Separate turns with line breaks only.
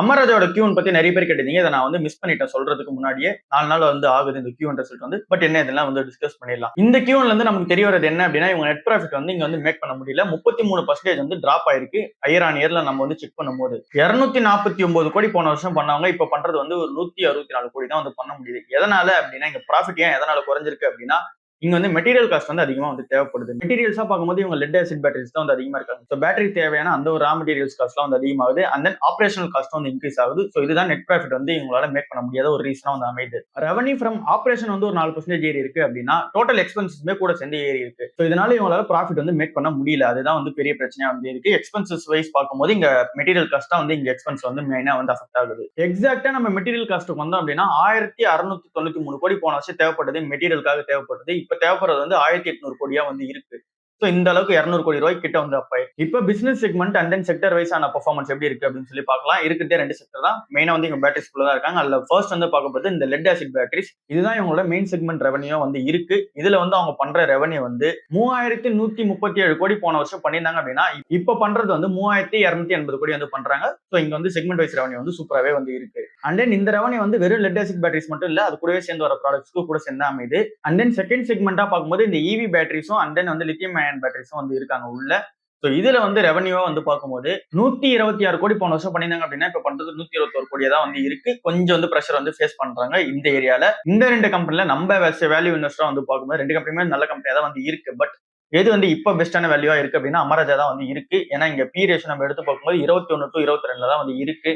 அமராஜோட queen பத்தி நிறைய பேர் கேட்டிருந்தீங்க. இதை நான் வந்து மிஸ் பண்ணிட்டேன் சொல்றதுக்கு முன்னாடியே. நாலு நாள் வந்து ஆகுது இந்த கியூன் ரிசல்ட் வந்து. பட் என்ன இதெல்லாம் வந்து டிஸ்கஸ் பண்ணிடலாம். இந்த கியூன்ல இருந்து நமக்கு தெரிய வரது என்ன அப்படின்னா இவங்க நெட் ப்ராஃபிட் வந்து இங்க வந்து மேக் பண்ண முடியல. முப்பத்தி மூணு பர்சன்டேஜ் வந்து டிராப் ஆயிருக்கு. ஐயர் ஆன் இயர்ல நம்ம வந்து செக் பண்ணும்போது. இருநூத்தி நாற்பத்தி ஒன்பது கோடி போன வருஷம் பண்ணவங்க இப்ப பண்றது வந்து ஒரு நூத்தி அறுபத்தி நாலு கோடி தான் வந்து பண்ண முடியுது. எதனால அப்படின்னா இங்க ப்ராஃபிட் ஏன் எதனால குறைஞ்சிருக்கு அப்படின்னா இங்க வந்து மெட்டீரியல் காஸ்ட் வந்து அதிகமா வந்து தேவைப்படுது. மெட்டீரியல்ஸா பார்க்கும்போது இவங்க லெட் ஆசிட் பேட்டரிஸ் தான் வந்து அதிகமா இருக்காங்க. ஸோ பேட்டரி தேவையான அந்த ஒரு ரா மெட்டீரியல்ஸ் காஸ்ட்லாம் வந்து அதிகமாகுது. அண்ட் தென் ஆப்ரேஷனல் காஸ்ட் வந்து இன்க்ரீஸ் ஆகுது. ஸோ இதுதான் நெட் ப்ராஃபிட் வந்து இவங்களால மேக் பண்ண முடியாத ஒரு ரீசனா வந்து அமையுது ரெவன்யூ ஃப்ரம் ஆப்ரேஷன் வந்து ஒரு நாலு பர்சன்டேஜ் ஏறி இருக்கு அப்படின்னா டோட்டல் எக்ஸ்பென்சஸ்மே கூட சேர்ந்து ஏறி இருக்கு. ஸோ இதனால இவங்களால ப்ராஃபிட் வந்து மேக் பண்ண முடியல. அதுதான் வந்து பெரிய பிரச்சனையா வந்து இருக்கு. எக்ஸ்பென்சஸ் வைஸ் பார்க்கும்போது இங்க மெட்டீரியல் காஸ்ட் தான் வந்து இங்க எக்ஸ்பென்ஸ் வந்து மெயினா வந்து அஃபெக்ட் ஆகுது. எக்ஸாக்டா நம்ம மெட்டீரியல் காஸ்ட்டுக்கு வந்தோம் அப்படின்னா ஆயிரத்தி அறுநூத்தி தொண்ணூத்தி மூணு கோடி போன வருஷம் தேவைப்பட்டது மெட்டீரியலுக்காக தேவைப்பட்டது. இப்ப தேவைப்படுறது வந்து ஆயிரத்தி எட்நூறு கோடியா வந்து இருக்கு. ஸோ இந்த அளவுக்கு இரநூறு கோடி ரூபாய் கிட்ட வந்து அப்ப இப்போ business segment and then sector wise ஆன பர்ஃபார்மன்ஸ் எப்படி இருக்கு அப்படின்னு சொல்லி பார்க்கலாம். இருக்கிறதே ரெண்டு செக்டர் தான். மெயினாக வந்து இவங்க பேட்டரிஸ் தான் இருக்காங்க. அதில் ஃபர்ஸ்ட் வந்து பார்க்கும்போது இந்த லெட் ஆசிட் பேட்டரிஸ் இதுதான் இவங்களோட மெயின் செக்மெண்ட் ரெவன்யூ வந்து இருக்கு. இதுல வந்து அவங்க பண்ற ரெவன்யூ வந்து மூவாயிரத்தி நூத்தி முப்பத்தி ஏழு கோடி போன வருஷம் பண்ணியிருந்தாங்க அப்படின்னா இப்போ பண்றது வந்து மூவாயிரத்தி இரநூத்தி எண்பது கோடி வந்து பண்றாங்க. ஸோ இங்க வந்து செக்மெண்ட் வைஸ் ரெவன்யூ வந்து சூப்பராகவே வந்து இருக்கு. அண்ட் தென் இந்த ரெவன்யூ வந்து வெறும் லெட் ஆசிட் பேட்டரிஸ் மட்டும் இல்லை அது கூடவே சேர்ந்து வர ப்ராடக்ட்ஸ்க்கு கூட சேர்ந்து அமைது அண்ட் தென் செகண்ட் செக்மெண்டா பார்க்கும்போது இந்த இவி பேட்டரிஸும் அண்ட் தென் வந்து லித்தியம் அயன் பேட்டரிஸும் வந்து இருக்காங்க உள்ள. ஸோ இதுல வந்து ரெவன்யூவா வந்து பார்க்கும்போது நூத்தி இருபத்தி ஆறு கோடி போன வருஷம் பண்ணியிருந்தாங்க அப்படின்னா இப்ப பண்றது நூத்தி இருபத்தோரு கோடியா தான் வந்து இருக்கு. கொஞ்சம் வந்து ப்ரெஷர் வந்து ஃபேஸ் பண்றாங்க இந்த ஏரியால இந்த ரெண்டு கம்பெனில நம்ம வேல்யூ இன்வெஸ்டரா வந்து பார்க்கும்போது ரெண்டு கம்பெனியுமே நல்ல கம்பெனியா தான் வந்து இருக்கு. பட் எது வந்து இப்போ பெஸ்டான வேல்யூவா இருக்கு அப்படின்னா அமராஜா தான் வந்து இருக்கு. ஏன்னா இங்க பி ரேஷன் நம்ம எடுத்து பார்க்கும்போது இருபத்தி ஒன்று டு இருபத்தி ரெண்டுல தான் வந்து இருக்கு.